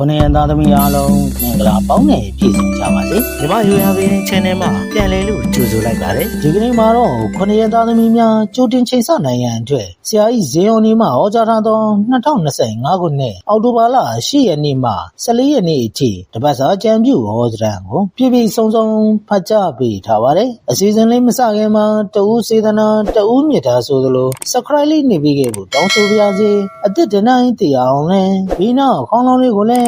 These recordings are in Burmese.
ခုနှစ်ရက်သားသမီးအားလုံးမင်္ဂလာပေါင်းနဲ့ပြည့်စုံကြပါစေ။ဒီမယူရပင်း channel မှာပြန်လည်လို့ကြိုဆိုလိုက်ပါတယ်။ဒီကနေ့မှာတော့ခုနှစ်ရက်သားသမီးများကြိုတင်ချိန်ဆနိုင်ရန်အတွက်ဆရာကြီးဇေယျော်နေမှဟောကြားထားသော2025ခုနှစ်အောက်တိုဘာလ10ရက်နေ့မှ14ရက်နေ့အထိတပတ်စာကြံပြုဟောကြားကိုပြည့်ပြည့်စုံစုံဖတ်ကြားပေးထားပါတယ်။အစီအစဉ်လေးမစခင်မှာတဦးစေတနာတဦးမြတ်တာဆိုသလို subscribe လေးနေပြီးခဲ့ဖို့တောင်းဆိုပါရစေ။အစ်စ်တနိုင်တရားအောင်လဲဒီနောက်ခေါင်းလောင်းလေးကိုလည်း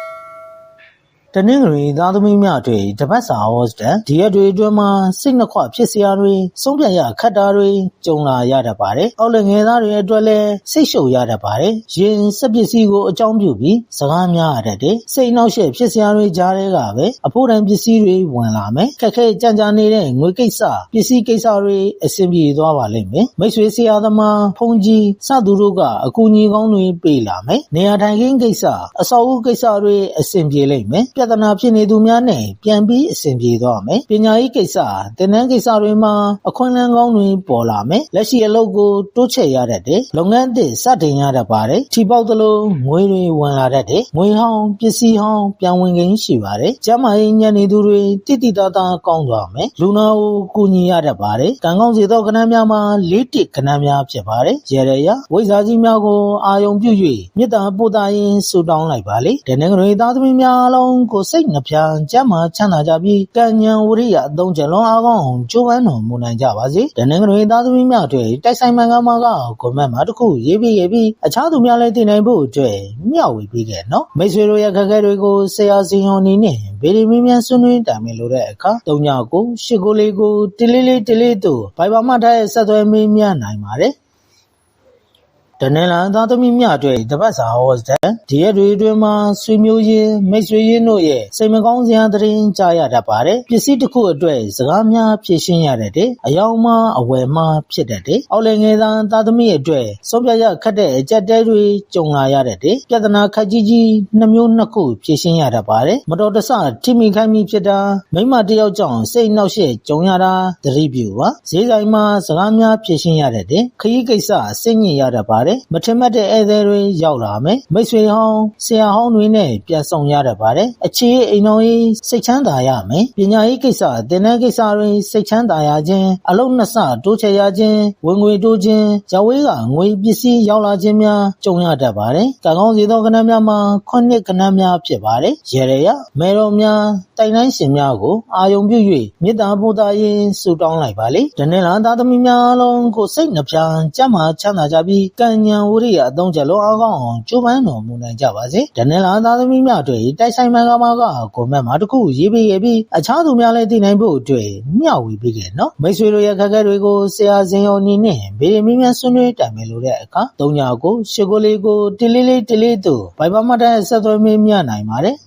တနင်္ဂနွေသားသမီးများအတွက်တပတ်စာဟောစတန်ဒီရက်တွေအတွင်းမှာစိတ်နှခွဖြစ်စရာတွေဆုံးဖြတ်ရခက်တာတွေကြုံလာရတတ်ပါတယ်။အောက်လငယ်သားတွေအတွက်လည်းစိတ်ရှုပ်ရတတ်ပါတယ်။ရင်စက်ပစ္စည်းကိုအကြောင်းပြုပြီးစကားများရတတ်တယ်။စိတ်နှောက်ယှက်ဖြစ်စရာတွေကြားထဲကပဲအဖို့တန်ပစ္စည်းတွေဝင်လာမယ်။ခက်ခဲကြံကြနေတဲ့ငွေကိစ္စပစ္စည်းကိစ္စတွေအဆင်ပြေသွားပါလိမ့်မယ်။မိတ်ဆွေဆရာသမားဖုန်ကြီးစသူတို့ကအကူအညီကောင်းတွေပေးလာမယ်။နေရာထိုင်ခင်းကိစ္စအဆောက်အဦကိစ္စတွေအဆင်ပြေလိမ့်မယ်။ပြဿနာဖြစ်နေသူများနဲ့ပြန်ပြီးအဆင်ပြေသွားမယ်။ပညာရေးကိစ္စတင်နန်းကိစ္စတွေမှာအခွင့်အလမ်းကောင်းတွေပေါ်လာမယ်။လက်ရှိအလုပ်ကိုတိုးချဲ့ရတတ်တယ်။လုပ်ငန်းအသစ်စတင်ရတတ်ပါတယ်။ထီပေါက်သလိုငွေတွေဝင်လာတတ်တယ်။ငွေဟောင်းပစ္စည်းဟောင်းပြန်ဝင်ကိန်းရှိပါတယ်။ကျန်းမာရေးညံ့နေသူတွေတိတိတသားကောင်းသွားမယ်။လူနာကိုကူညီရတတ်ပါတယ်။ကံကောင်းစေသောကဏ္ဍများမှာလေးတစ်ကဏ္ဍများဖြစ်ပါတယ်။ရေရရဝိဇ္ဇာကြီးများကိုအာယုံပြု၍မေတ္တာပို့တာရင်ဆုတောင်းလိုက်ပါလေ။တနင်္ဂနွေသားသမီးများအလုံးကိုစိတ်နှပြကျမ်းမာချမ်းသာကြပြီးကံဉဏ်ဝရိယအသုံးချလွန်အားကောင်းအောင်ကြိုးပမ်းတော်မူနိုင်ကြပါစေ။တနင်္ဂနွေသားသမီးများတွေတိုက်ဆိုင်မှန်ကမှကကွန်မန့်မှာတစ်ခုရေးပြီးရေးပြီးအခြားသူများလည်းသိနိုင်ဖို့အတွက်မျှဝေပေးခဲ့နော်။မိတ်ဆွေတို့ရဲ့ခက်ခဲတွေကိုဆရာစီယွန်အနေနဲ့ဗီဒီမီမြန်ဆွေးနွေးတိုင်ပင်လို့တဲ့အခါ၃ညကို၈ကိုလေးကိုတလေးလေးတလေးတို့ဘိုင်ဘာမှထားရဲ့ဆက်သွယ်မေးမြန်းနိုင်ပါတယ်။ တနင်္လာသားသမီးများအတွက်တပတ်စာဟောစတဲ့ဒီရက်တွေအတွင်းမှာဆွေမျိုးရင်းမိတ်ဆွေရင်းတို့ရဲ့စိတ်မကောင်းစရာသတင်းကြားရတတ်ပါတယ်ပစ္စည်းတစ်ခုအတွက်စကားများဖြည့်ရှင်းရတတ်တယ်အယောင်မှအဝယ်မှဖြစ်တတ်တယ်အောက်လည်းငယ်သားသားသမီးအတွက်ဆုံးဖြတ်ရခက်တဲ့အကြက်တဲတွေကြုံလာရတတ်တယ်ပြဿနာခက်ကြီးကြီးနှမျိုးနှစ်ခုဖြည့်ရှင်းရတတ်ပါတယ်မတော်တဆထိမိခိုင်းမိဖြစ်တာမိမတယောက်ကြောင့်စိတ်နှောက်ယှက်ကြုံရတာသတိပြုပါဈေးဆိုင်မှာစကားများဖြည့်ရှင်းရတတ်တယ်ခရီးကိစ္စစိတ်ညစ်ရတတ်ပါတယ်မထင်မှတ်တဲ့ဧည့်သည်တွေရောက်လာမယ်မိတ်ဆွေဟောင်းဆရာဟောင်းတွေနဲ့ပြန်ဆောင်ရတတ်ပါတယ်အခြေအိမ်တော်ရေးစိတ်ချမ်းသာရမယ်ပညာရေးကိစ္စတင်တဲ့ကိစ္စတွေစိတ်ချမ်းသာရခြင်းအလုံးနှစ်ဆတိုးချဲ့ရခြင်းဝင်ငွေတိုးခြင်းဇဝေးကငွေပစ္စည်းရောက်လာခြင်းများကြုံရတတ်ပါတယ်ကံကောင်းစေသောကဏ္ဍများမှာခုနှစ်ကဏ္ဍများဖြစ်ပါတယ်ရေရရမေတော်များတိုင်တိုင်းရှင်များကိုအာယုံပြု၍မေတ္တာပို့တာရင်ဆုတောင်းလိုက်ပါလေတနေ့လာသားသမီးများအလုံးကိုစိတ်နှပြကြမ်းမာချမ်းသာကြပြီးကံဉဏ်ဝရိယအသုံးချက်လုံးအားကောင်းအောင်ကြိုးပမ်းတော်မူနိုင်ကြပါစေတနေ့လာသားသမီးများတို့တိုက်ဆိုင်မှန်ကမှာကကွန်မန့်မှာတခုရေးပေးခဲ့ပြီးအခြားသူများလည်းသိနိုင်ဖို့အတွက်မျှဝေပေးခဲ့နော်မိတ်ဆွေတို့ရဲ့ခက်ခဲတွေကိုဆရာစင်ရောအနေနဲ့ဗီဒီမီမြန်ဆွေးနွေးတိုင်ပင်လို့တဲ့အခါ၃ညကိုရှစ်ကိုလေးကိုတလေးလေးတလေးတို့ဘိုင်ဘာမတ်တဲ့ဆက်သွယ်မေးမြနိုင်ပါတယ်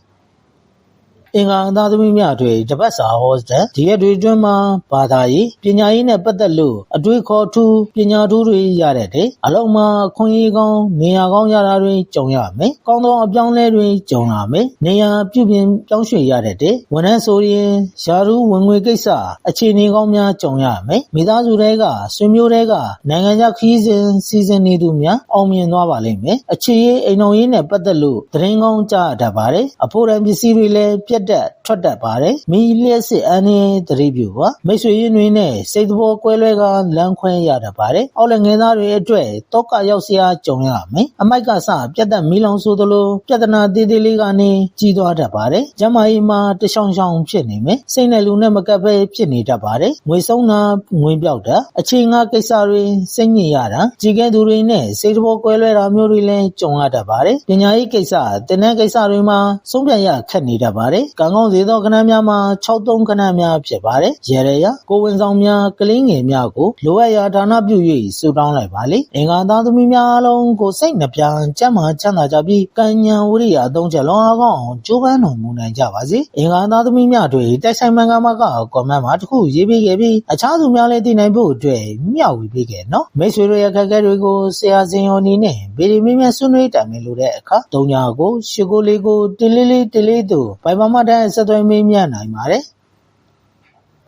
အင်္ဂါအသားသမီးများတွေတပတ်စာဟောစတဲ့ဒီရက်တွေအတွင်းမှာဘာသာရေးပညာရေးနဲ့ပတ်သက်လို့အတွေ့ခေါ်ထူးပညာထူးတွေရတဲ့တဲ့အလုံးမှာခွင့်ရေးကောင်းနေရာကောင်းရတာတွေကြုံရမယ်။ကောင်းသောအပြောင်းလဲတွေကြုံလာမယ်။နေရာပြုပြင်ပြောင်းရွှေ့ရတဲ့တဲ့ဝန်ထမ်းဆိုရင်ယာရုဝင်ငွေကိစ္စအခြေအနေကောင်းများကြုံရမယ်။မိသားစုတွေကဆွေမျိုးတွေကနိုင်ငံခြားခီးစဉ်စီစဉ်နေသူများအောင်မြင်သွားပါလိမ့်မယ်။အခြေရေးအိမ်တော်ရေးနဲ့ပတ်သက်လို့သတင်းကောင်းကြားတတ်ပါတယ်။အဖို့တန်ပစ္စည်းတွေလည်းပြတ်တက်ထွက်တတ်ပါတယ်။မိလျက်စစ်အန်းနဲ့သတိပြုပါ။မိတ်ဆွေရင်းတွေနဲ့စိတ်တော်ကွဲလွဲကလမ်းခွဲရတတ်ပါတယ်။အောက်လည်းငယ်သားတွေအတွက်တောကရောက်စရာကြုံရမယ်။အမိုက်ကစပြတ်တက်မီလောင်ဆိုသလိုပြဿနာသေးသေးလေးကနေကြီးသွားတတ်ပါတယ်။ကျမကြီးမှာတရှောင်ရှောင်ဖြစ်နေမယ်။စိတ်နဲ့လူနဲ့မကပ်ပဲဖြစ်နေတတ်ပါတယ်။ငွေဆုံးတာငွေပြောက်တာအခြေငါကိစ္စတွေစိတ်ညစ်ရတာကြီးကဲသူတွေနဲ့စိတ်တော်ကွဲလွဲတာမျိုးတွေလည်းကြုံရတတ်ပါတယ်။ပညာရေးကိစ္စတင်တဲ့ကိစ္စတွေမှာဆုံးဖြတ်ရခက်နေတတ်ပါတယ်။ကံကောင်းစေသောကဏ္ဍများမှာ63ကဏ္ဍများဖြစ်ပါတယ်။ရေရရကိုဝင်ဆောင်များကလေးငယ်များကိုလိုအပ်ရာဒါနပြု၍ဆုတောင်းလိုက်ပါလေ။အင်္ဂါသားသမီးများအလုံးကိုစိတ်နှပြကြမ်းမာချမ်းသာကြပြီးကံဉဏ်ဝရိယအသုံးချက်လွန်အားကောင်းအောင်ကြိုးပမ်းတော်မူနိုင်ကြပါစေ။အင်္ဂါသားသမီးများတွေတိုက်ဆိုင်မှန်ကမှကကွန်မန့်မှာတစ်ခုရေးပေးခဲ့ပြီးအခြားသူများလည်းသိနိုင်ဖို့အတွက်မျှဝေပေးခဲ့နော်။မိတ်ဆွေတို့ရဲ့ခက်ခဲတွေကိုဆရာစင်ရောအနေနဲ့ဗီဒီမီမြန်ဆွေးနွေးတိုင်ပင်လို့တဲ့အခါ၃ညကိုရှစ်ကိုလေးကိုတလေးလေးတလေးတို့ဘိုင်ဘာမတန်ဆက်သွယ်မေးမြန်းနိုင်ပါတယ်။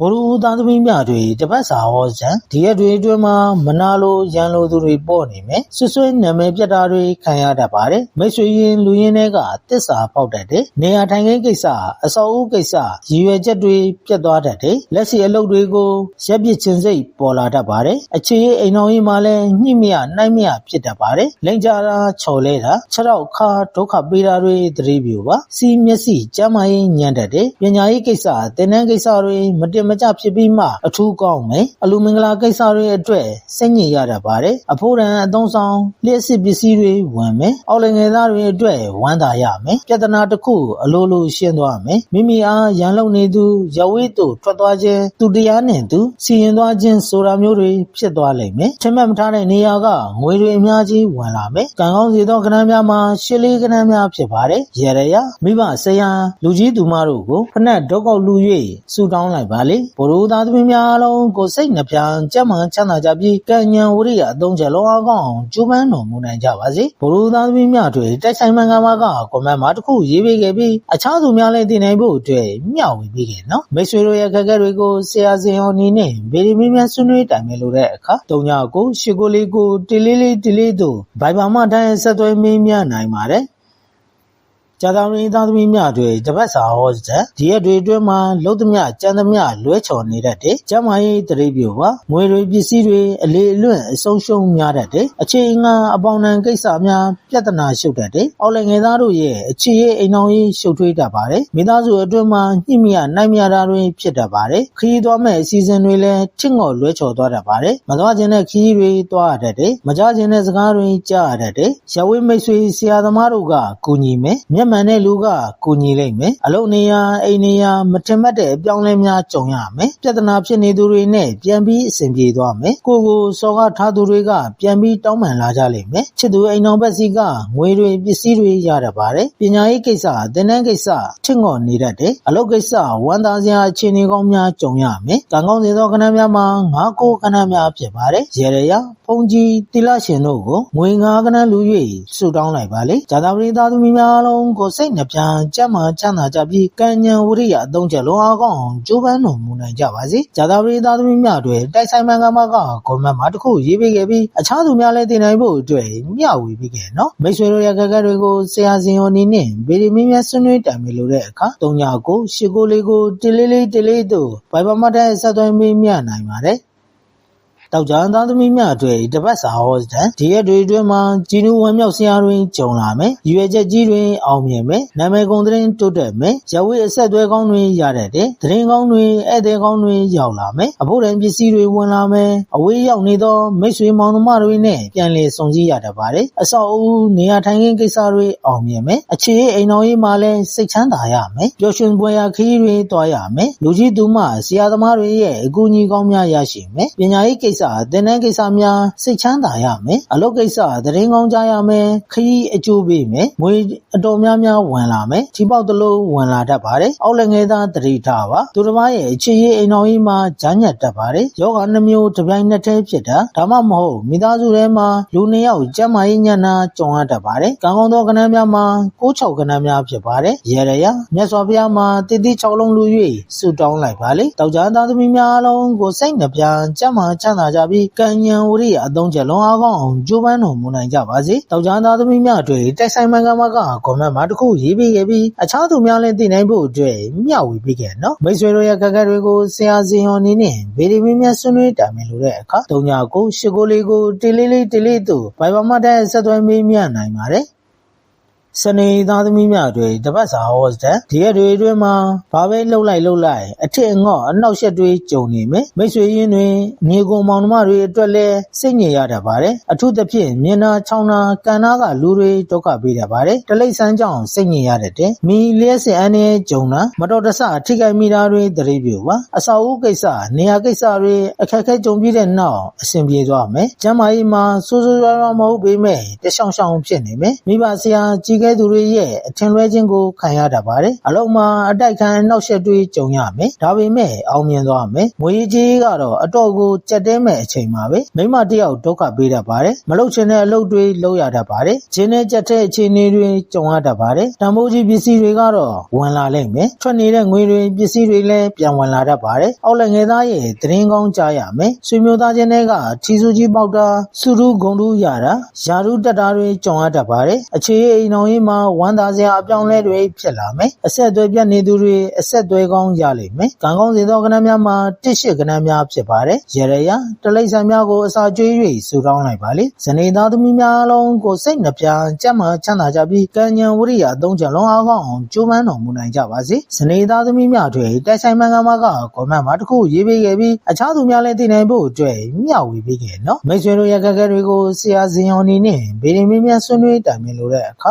ဘိုလ်ဦးသားသမီးများတွေတပတ်စာဟောစံဒီရက်တွေအတွင်းမှာမနာလိုရန်လိုသူတွေပေါ့နေမယ်ဆွဆွဲနာမည်ပြတ်တာတွေခံရတတ်ပါတယ်မိတ်ဆွေရင်လူရင်းတွေကတစ္ဆာပေါက်တတ်တယ်နေရာထိုင်ခင်းကိစ္စအစောအဦကိစ္စရည်ရွယ်ချက်တွေပြတ်သွားတတ်တယ်လက်စီအလုပ်တွေကိုရက်ပစ်ခြင်းစိတ်ပေါ်လာတတ်ပါတယ်အခြေအိမ်တော်ကြီးမှာလည်းညှိမရနှိုက်မရဖြစ်တတ်ပါတယ်လိန်ကြတာချော်လဲတာခြေထောက်ခါဒုက္ခပေးတာတွေသတိပြုပါစီမျက်စိကျမ်းမာရေးညံ့တတ်တယ်ပညာရေးကိစ္စတင်တန်းကိစ္စတွေမတင်မကျဖြစ်ပြီးမှအထူးကောင်းမယ်အလူမင်္ဂလာကိစ္စတွေအတွက်စိတ်ညစ်ရတတ်ပါတယ်အဖို့ရန်အသုံးဆောင်လျှက်စစ်ပစ္စည်းတွေဝင်မယ်အော်လငယ်သားတွေအတွက်ဝမ်းသာရမယ်ပြဿနာတစ်ခုအလိုလိုရှင်းသွားမယ်မိမိအားရန်လုံနေသူရဝိတုထွက်သွားခြင်းသူတရားနဲ့သူစီရင်သွားခြင်းဆိုတာမျိုးတွေဖြစ်သွားလိမ့်မယ်ထင်မှတ်မထားတဲ့နေရာကငွေတွေအများကြီးဝင်လာမယ်ကံကောင်းစေသောကဏ္ဍများမှာရှစ်လေးကဏ္ဍများဖြစ်ပါတယ်ရရရမိဘဆရာလူကြီးသူမတို့ကိုဖနက်ဒုက္ခလူ၍ဆူတောင်းလိုက်ပါလေဘိုလ်ရိုးသားသမီးများအလုံးကိုစိတ်နှပြကြမ်းမှန်ချမ်းသာကြပြီးကံဉဏ်ဝရိယအသုံးချက်လုံးအကောင်းကျိုးပန်းတော်မူနိုင်ကြပါစေဘိုလ်ရိုးသားသမီးများတွေတိုက်ဆိုင်မှန်ကမှာကကွန်မန့်မှာတစ်ခုရေးပေးခဲ့ပြီးအခြားသူများလည်းသိနိုင်ဖို့အတွက်မျှဝေပေးခဲ့နော်မိတ်ဆွေတို့ရဲ့ခက်ခဲတွေကိုဆရာစင်အောင်နေနဲ့ဗီဒီမီမြန်ဆွေးနွေးတိုင်မယ်လို့တဲ့အခါတုံညာကိုရှစ်ကိုလေးကိုတီလေးလေးတီလေးတို့ဘိုင်ဘာမတိုင်းဆက်သွဲမင်းများနိုင်ပါတယ် ကြာသာရင်းသားသမီးများတွေတပတ်စာဟောတဲ့ဒီရက်တွေအတွင်းမှာလုတ်သမျှကြမ်းသမျှလွဲချော်နေတတ်တယ်။ကျမကြီးတရိပ်ပြပါငွေတွေပစ္စည်းတွေအလေအလွင့်အဆုံးရှုံးများတတ်တယ်။အခြေငါအပေါင်းတန်ကိစ္စများပြဿနာရှုပ်တတ်တယ်။အော်လည်းငယ်သားတို့ရဲ့အခြေရေးအိမ်တော်ကြီးရှုပ်ထွေးတတ်ပါတယ်။မိသားစုအတွင်းမှာညှိမရနိုင်မြတာတွေဖြစ်တတ်ပါတယ်။ခရီးသွားမဲ့အစီအစဉ်တွေလည်းချစ်ငော်လွဲချော်သွားတတ်ပါတယ်။မသွားခြင်းတဲ့ခရီးတွေသွားရတတ်တယ်။မကြခြင်းတဲ့စကားတွေကြားရတတ်တယ်။ရဝိမိတ်ဆွေဆရာသမားတို့ကကူညီမယ်။မျက်မှန်တဲ့လူက ကူညီလိမ့်မယ် အလုပ်နေရာ အိမ်နေရာ မထင်မှတ်တဲ့အပြောင်းလဲများ ကြုံရမယ် ပြဿနာဖြစ်နေသူတွေနဲ့ ပြန်ပြီးအဆင်ပြေသွားမယ် ကိုကိုစော်ကားထားသူတွေက ပြန်ပြီးတောင်းပန်လာကြလိမ့်မယ် ချစ်သူအိမ်တော်ဘက်စီက ငွေတွေ ပစ္စည်းတွေ ရတတ်ပါတယ် ပညာရေးကိစ္စတင်တန်းကိစ္စထင့်ငော်နေတတ်တယ် အလုပ်ကိစ္စဝန်သားစရာအခြေအနေကောင်းများ ကြုံရမယ် ကံကောင်းစေသောခဏများမှာ ငါးကိုခဏများဖြစ်ပါတယ်ရေရရဖုန်ကြီးတိလရှင်တို့ကို ငွေငါးခဏလူ၍ဆုတောင်းလိုက်ပါလေဇာတာပရိသသမီးများအလုံးကို စိတ်နှပြကြမ်းမှချမ်းသာကြပြီး ကံဉဏ်ဝရိယ အသုံးချက်လုံးအားကောင်းအောင် ကြိုးပမ်းတော်မူနိုင်ကြပါစေဇာတာပရိသသမီးများတွေတိုက်ဆိုင်မှန်ကမကဂွန်မတ်မှာ တစ်ခုရေးပေးခဲ့ပြီး အခြားသူများလည်းတင်နိုင်ဖို့အတွက် မျှဝေပေးခဲ့နော် မိတ်ဆွေတို့ရဲ့ကကတွေကို ဆရာစင်ရောနေနဲ့ ဗီဒီမီများဆွေးနွေးတိုင်မယ်လို့တဲ့အခါတုံညာကိုရှစ်ကိုလေးကိုတလေးလေးတလေးတို့ဘိုင်ဘာမတ်တဲ့ဆက်သွယ်မေးမြနိုင်ပါတယ် တောက်ကြံသားသမီးများအတွက်တပတ်စာဟောစတန်ဒီရက်တွေအတွင်းမှာជីနူဝမ်းမြောက်စရာတွင်ကြုံလာမယ်ရွေချက်ကြီးတွင်အောင်မြင်မယ်နာမည်ကုန်သတင်းတိုးတက်မယ်ရဝိအဆက်သွဲကောင်းတွင်ရတတ်တယ်သတင်းကောင်းတွင်ဧည့်သည်ကောင်းတွင်ရောက်လာမယ်အဖို့တန်ပစ္စည်းတွေဝင်လာမယ်အဝေးရောက်နေသောမိတ်ဆွေမောင်နှမတွေနဲ့ပြန်လည်ဆုံစည်းရတတ်ပါတယ်အဆောက်အဦနေရာထိုင်ခင်းကိစ္စတွေအောင်မြင်မယ်အခြေအိမ်တော်ကြီးမှာလည်းစိတ်ချမ်းသာရမယ်ပျော်ရွှင်ပွဲရာခရီးတွေတွားရမယ်လူကြီးသူမဆရာသမားတွေရဲ့အကူအညီကောင်းများရရှိမယ်ပညာရေးကိစ္စသင်တန်းကိစ္စများစိတ်ချမ်းသာရမယ်အလုပ်ကိစ္စသတင်းကောင်းကြားရမယ်ခရီးအကျိုးပေးမယ်ငွေအတော်များများဝင်လာမယ်ထိပေါက်တလို့ဝင်လာတတ်ပါတယ်အောက်လည်းငယ်သားတတိထားပါသူတစ်ပါးရဲ့အခြေရေးအိမ်တော်ကြီးမှာဂျာညက်တတ်ပါတယ်ယောဂနှမျိုးတစ်ပြိုင်နက်တည်းဖြစ်တာဒါမှမဟုတ်မိသားစုထဲမှာလူနှစ်ယောက်ကျန်းမာရေးညံ့နာကြုံရတတ်ပါတယ်ကံကောင်းသောကဏ္ဍများမှာကိုးချောက်ကဏ္ဍများဖြစ်ပါတယ်ရေရရမြတ်စွာဘုရားမှာတည်တည်၆လုံးလူ၍ဆုတောင်းလိုက်ပါလေတောက်ကြသားသမီးများအလုံးကိုစိတ်နှပြကျမ်းမာချမ်းသာကြပြီးကံဉဏ်ဝရိယအသုံးချက်လုံးအားကောင်းအောင်ကြိုးပမ်းတော်မူနိုင်ကြပါစေတောက်ကြသားသမီးများတွေတိုက်ဆိုင်မှန်ကမကကွန်မန့်မှာတစ်ခုရေးပေးခဲ့ပြီးအခြားသူများလည်းသိနိုင်ဖို့အတွက်မျှဝေပေးခဲ့နော်မိတ်ဆွေတို့ရဲ့ကကက်တွေကိုဆရာစင်ဟောနေနဲ့ဗီဒီမီများဆွေးနွေးတိုင်မယ်လို့တဲ့အခါတုံညာကိုရှစ်ကိုလေးကိုတီလေးလေးတီလေးတို့ဘိုင်ဘာမတ်တဲ့ဆက်သွယ်မေးမြနိုင်ပါတယ် စနေသားသမီးများတွေတပတ်စာဟောစတဲ့ဒီရက်တွေအတွင်းမှာဘာပဲလှုပ်လိုက်လှုပ်လိုက်အထစ်အငေါ့အနှောက်ယှက်တွေကြုံနေမယ်မိတ်ဆွေရင်းတွေညီကုံမောင်နှမတွေအတွက်လည်းစိတ်ညစ်ရတတ်ပါတယ်အထူးသဖြင့်မြင်နာချောင်းနာကန်နာကလူတွေဒုက္ခပေးတတ်ပါတယ်တလိษံကြောင့်စိတ်ညစ်ရတတ်တယ်မိလျက်စင်အနေကြုံတာမတော်တဆထိခိုက်မိတာတွေတရိပ်ပြပါအစာအုပ်ကိစ္စနေရာကိစ္စတွေအခက်အခဲကြုံပြီးတဲ့နောက်အဆင်ပြေသွားမယ်ကျမ်းမာရေးမှာစိုးစိုးရွားရွားမဟုတ်ပေမဲ့တရှောင်ရှောင်ဖြစ်နေမယ်မိဘဆရာကြီးကခဲ့သူတွေရဲ့အထင်လွဲခြင်းကိုခံရတတ်ပါတယ်အလုံးမှာအတိုက်ခံနှောက်ယှက်တွေကြုံရမယ်ဒါပေမဲ့အောင်မြင်သွားမယ်ငွေကြီးကတော့အတော့ကိုကြက်တဲမဲ့အချိန်မှာပဲမိမတစ်ယောက်ဒုက္ခပေးတတ်ပါတယ်မလုပ်ချင်တဲ့အလုပ်တွေလုပ်ရတတ်ပါတယ်ဂျင်းနဲ့ကြက်တဲ့အခြေအနေတွေကြုံရတတ်ပါတယ်တံမိုးကြီးပစ္စည်းတွေကတော့ဝင်လာလိမ့်မယ်ထွက်နေတဲ့ငွေတွေပစ္စည်းတွေလည်းပြန်ဝင်လာတတ်ပါတယ်အောက်လက်ငယ်သားရဲ့သတင်းကောင်းကြားရမယ်ဆွေမျိုးသားချင်းတွေကထီစုကြီးပေါက်တာစုရူဂုံတူးရတာယာရုတက်တာတွေကြုံရတတ်ပါတယ်အခြေအိမ်တော်ကြီးမှာဝမ်းသာစရာအပြောင်းအလဲတွေဖြစ်လာမယ်အဆက်အသွယ်ပြတ်နေသူတွေအဆက်အသွယ်ကောင်းရလိမ့်မယ်ကံကောင်းစေသောကဏ္ဍများမှာတစ်ရှိကဏ္ဍများဖြစ်ပါတယ်ရရရတလိษံများကိုအစာကျွေး၍ဆူတောင်းလိုက်ပါလေဇနေသားသမီးများလုံးကိုစိတ်နှပြကြမ်းမှချမ်းသာကြပြီးကံဉဏ်ဝရိယသုံးချက်လုံးအားကောင်းအောင်ကြိုးပမ်းတော်မူနိုင်ကြပါစေဇနေသားသမီးများတွေတိုက်ဆိုင်မှန်ကန်မှာကကွန်မန့်မှာတစ်ခုရေးပေးခဲ့ပြီးအခြားသူများလည်းသိနိုင်ဖို့အတွက်မျှဝေပေးခဲ့နော်မိတ်ဆွေတို့ရဲ့ခက်ခဲတွေကိုဆရာဇင်ယွန်နေနဲ့ဗီဒီမီမြန်ဆွေးနွေးတိုင်ပင်လို့တဲ့အခါ